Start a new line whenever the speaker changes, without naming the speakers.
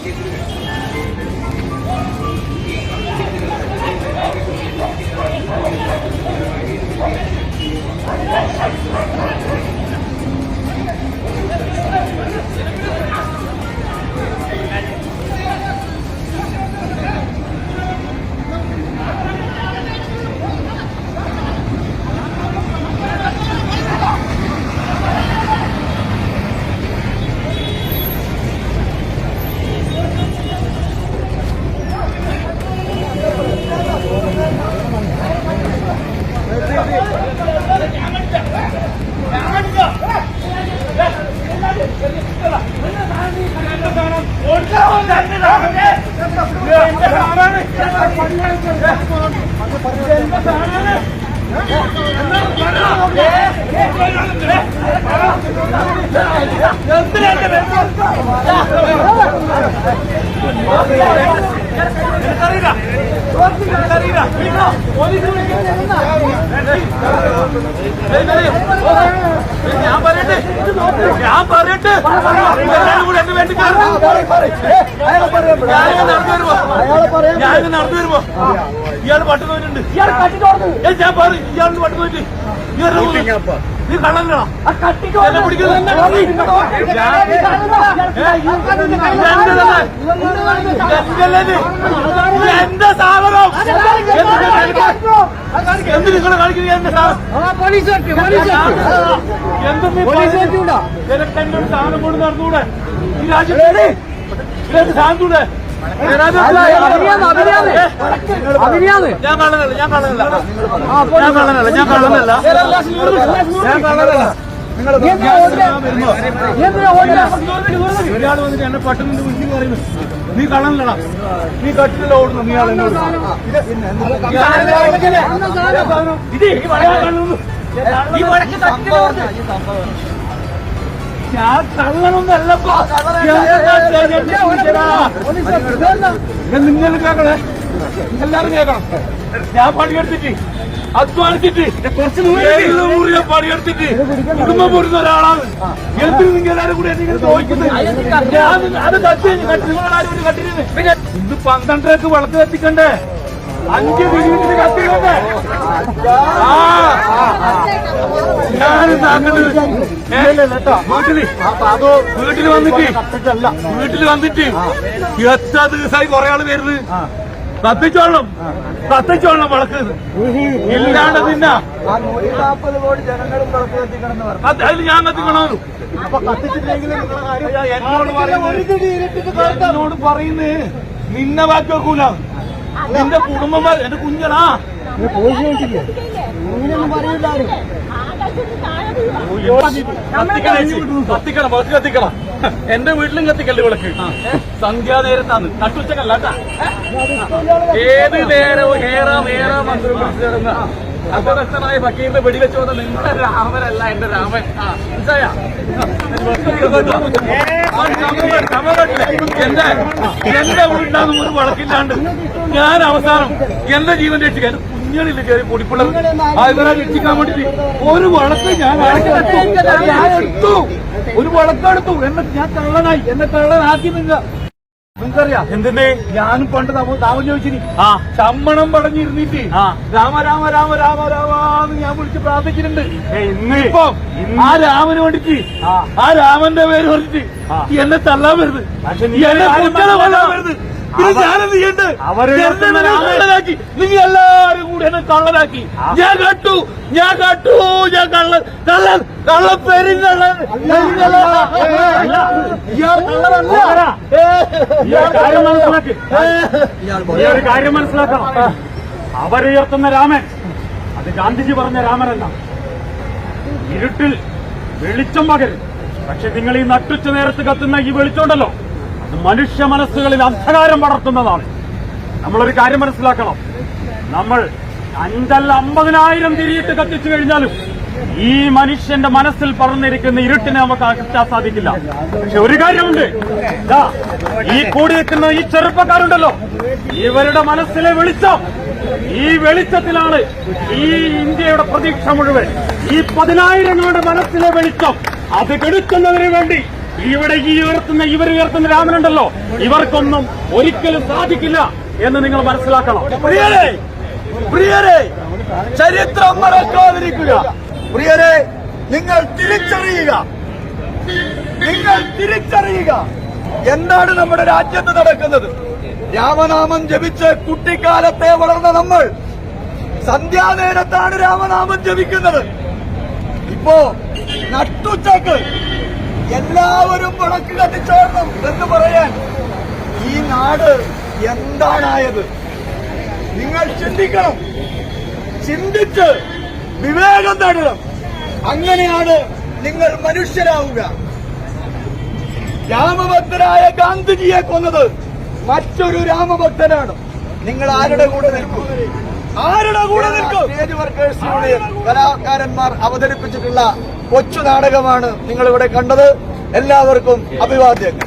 行ってくる。ഞാൻ ഞാൻ പറയട്ടെ എല്ലാവരും കൂടെ എന്റെ വേണ്ടി ഞാനിങ്ങനെ നടന്നു വരുമ്പോ ഞാനിങ്ങനെ നടന്നു വരുമ്പോ ഇയാൾ പട്ട് പോയിട്ടുണ്ട് ഞാൻ പറയും ഇയാളിന് പട്ട് പോയിട്ട് ഇയാളുടെ നീ കള്ളങ്ങളാ പിടിക്കുന്നത് എന്റെ സാധനം? എന്ത് നിങ്ങൾ കളിക്കുന്നത് എന്റെ സാധനം? നിനക്കെന്നൊരു സാധനം കൊണ്ട് നടന്നൂടെ? ഈ രാജ്യത്ത് ഇതിനകത്ത് സാധനം തൂടെ ഞാൻ കാണുന്നില്ല ഞാൻ കാണുന്നില്ല ഞാൻ കാണുന്നില്ല ഞാൻ കാണുന്നില്ല ഞാൻ കാണുന്നില്ല ഒരാൾ വന്നിട്ട് എന്നെ പട്ടുന്നുണ്ട് കുഞ്ഞു പറയുന്നു നീ കള്ളനല്ലടാ നീ കട്ടിലല്ല ഓടുന്നു നീ വടക്ക് ഞാൻ കള്ളനൊന്നല്ലപ്പോ എല്ലാരും കേൾക്കണം. ഞാൻ പണിയെടുത്തിട്ട് അധ്വാനിച്ചിട്ട് കുറച്ച് ഞാൻ പണിയെടുത്തിട്ട് കുടുംബം പോരുന്ന ഒരാളാണ്. എന്തിനു നിങ്ങൾ എല്ലാവരും കൂടി എന്നെ അത് കട്ടിരുന്നു പിന്നെ ഇത് പന്ത്രണ്ടരക്ക് വളർത്ത് കത്തിക്കണ്ടേ അഞ്ച് മിനിറ്റിന് കത്തിക്കണ്ടേ ആ. ഞാൻ വീട്ടിൽ വീട്ടിൽ വന്നിട്ട് വീട്ടിൽ വന്നിട്ട് എത്ര ദിവസമായി കൊറേ ആൾ വരുന്നത്? കത്തിച്ചോളണം. കത്തിച്ചോളണം വിളക്ക് ഇല്ലാണ്ട് തിന്നാ. അതിൽ ഞാൻ
കത്തിക്കണോ?
എന്നോട് പറയുന്നേ നിന്നെ ബാക്കി വെക്കൂല. നിന്റെ കുടുംബം എന്റെ കുഞ്ഞടാ. കത്തിക്കണം കത്തിക്കണം. എന്റെ വീട്ടിലും കത്തിക്കല്ലേ വിളക്ക്? സന്ധ്യാനേരത്താണ് നട്ടുച്ചക്കല്ല കേട്ടാ ഏത് നേരവും ഹേറാ നേരാ മന്ത്രം വിളിച്ചു തരുന്ന അപകടസ്ഥനായ ഫക്കീറിന്റെ വെടിവെച്ച് വന്ന നിങ്ങളുടെ രാമനല്ല എന്റെ രാമൻ? എന്റെ എന്റെ വീട്ടിലാണ് ഒരു വിളക്കില്ലാണ്ട് ഞാൻ അവസാനം എന്റെ ജീവൻ രക്ഷിക്കാൻ കുഞ്ഞണില്ല കയറി പൊടിപ്പുള്ള ഇവരെ രക്ഷിക്കാൻ വേണ്ടിട്ട് ഒരു വളക്ക് ഞാൻ എടുത്തു. ഞാൻ എടുത്തു. ഒരു വളക്കെടുത്തു എന്നെ ഞാൻ കള്ളനായി. എന്നെ കള്ളനാക്കി നിങ്ങൾ നിങ്ങൾക്കറിയാം? എന്തിന്റെ ഞാനും പണ്ട് താമസം ചോദിച്ചിനി. ആ. ചമ്മണം പടഞ്ഞിരുന്നിട്ട്. രാമ രാമ രാമ രാമ രാമാന്ന് ഞാൻ വിളിച്ച് പ്രാർത്ഥിച്ചിട്ടുണ്ട്. ഇപ്പൊ ആ രാമന് വേണ്ടിട്ട് ആ. രാമന്റെ പേര് പറഞ്ഞിട്ട് എന്നെ തള്ളാൻ വരുന്നത് എന്നെ കൊല്ലാൻ വരുന്നത് ഞാനെന്ത് ചെയ്യണ്ട്? കള്ളനാക്കി. നിങ്ങൾ എല്ലാരും കൂടി എന്നെ കള്ളനാക്കി. ഞാൻ കട്ടു. ഞാൻ കട്ടു. ഞാൻ കള്ളൻ. കള്ളൻ കള്ള പെരുങ്കള്ളൻ
ഒരു കാര്യം മനസ്സിലാക്കണം. അവരുയർത്തുന്ന രാമൻ. അത് ഗാന്ധിജി പറഞ്ഞ രാമനല്ല. ഇരുട്ടിൽ വെളിച്ചം പകരും. പക്ഷെ നിങ്ങൾ ഈ നട്ടുച്ച നേരത്ത് കത്തുന്ന ഈ വെളിച്ചമുണ്ടല്ലോ. മനുഷ്യ മനസ്സുകളിൽ അന്ധകാരം വളർത്തുന്നതാണ്. നമ്മളൊരു കാര്യം മനസ്സിലാക്കണം. നമ്മൾ അഞ്ചല്ല അമ്പതിനായിരം തിരിയിട്ട് കത്തിച്ചു കഴിഞ്ഞാലും ഈ മനുഷ്യന്റെ മനസ്സിൽ പറഞ്ഞിരിക്കുന്ന ഇരുട്ടിനെ നമുക്ക് അകറ്റാൻ സാധിക്കില്ല. പക്ഷെ ഒരു കാര്യമുണ്ട്. ഈ കൂടി നിൽക്കുന്ന ഈ ചെറുപ്പക്കാരുണ്ടല്ലോ. ഇവരുടെ മനസ്സിലെ വെളിച്ചം. ഈ വെളിച്ചത്തിലാണ് ഈ ഇന്ത്യയുടെ പ്രതീക്ഷ മുഴുവൻ. ഈ പതിനായിരങ്ങളുടെ മനസ്സിലെ വെളിച്ചം അത് കെടുക്കുന്നതിന് വേണ്ടി ഇവിടെ ഈ ഉയർത്തുന്ന ഇവർ ഉയർത്തുന്ന രാമനുണ്ടല്ലോ. ഇവർക്കൊന്നും ഒരിക്കലും സാധിക്കില്ല എന്ന് നിങ്ങൾ മനസ്സിലാക്കണം.
പ്രിയരെ പ്രിയരെ ചരിത്രം മറക്കാതിരിക്കുക. പ്രിയരെ നിങ്ങൾ തിരിച്ചറിയുക. നിങ്ങൾ തിരിച്ചറിയുക. എന്താണ് നമ്മുടെ രാജ്യത്ത് നടക്കുന്നത്? രാമനാമം ജപിച്ച് കുട്ടിക്കാലത്തെ വളർന്ന നമ്മൾ സന്ധ്യാനേരത്താണ് രാമനാമം ജപിക്കുന്നത്. ഇപ്പോ നട്ടുച്ചക്ക് എല്ലാവരും വിളക്ക് കത്തിച്ചോടണം എന്ന് പറയാൻ ഈ നാട് എന്താണായത്? നിങ്ങൾ ചിന്തിക്കണം. ചിന്തിച്ച് വിവേകം നേടണം. അങ്ങനെയാണ് നിങ്ങൾ മനുഷ്യരാവുക. രാമഭക്തരായ ഗാന്ധിജിയെ കൊന്നത് മറ്റൊരു രാമഭക്തനാണ്. നിങ്ങൾ ആരുടെ കൂടെ നിൽക്കും? സ്റ്റേജ് വർക്കേഴ്സ് യൂണിയൻ കലാകാരന്മാർ അവതരിപ്പിച്ചിട്ടുള്ള കൊച്ചു നാടകമാണ് നിങ്ങൾ ഇവിടെ കണ്ടത്. എല്ലാവർക്കും അഭിവാദ്യങ്ങൾ.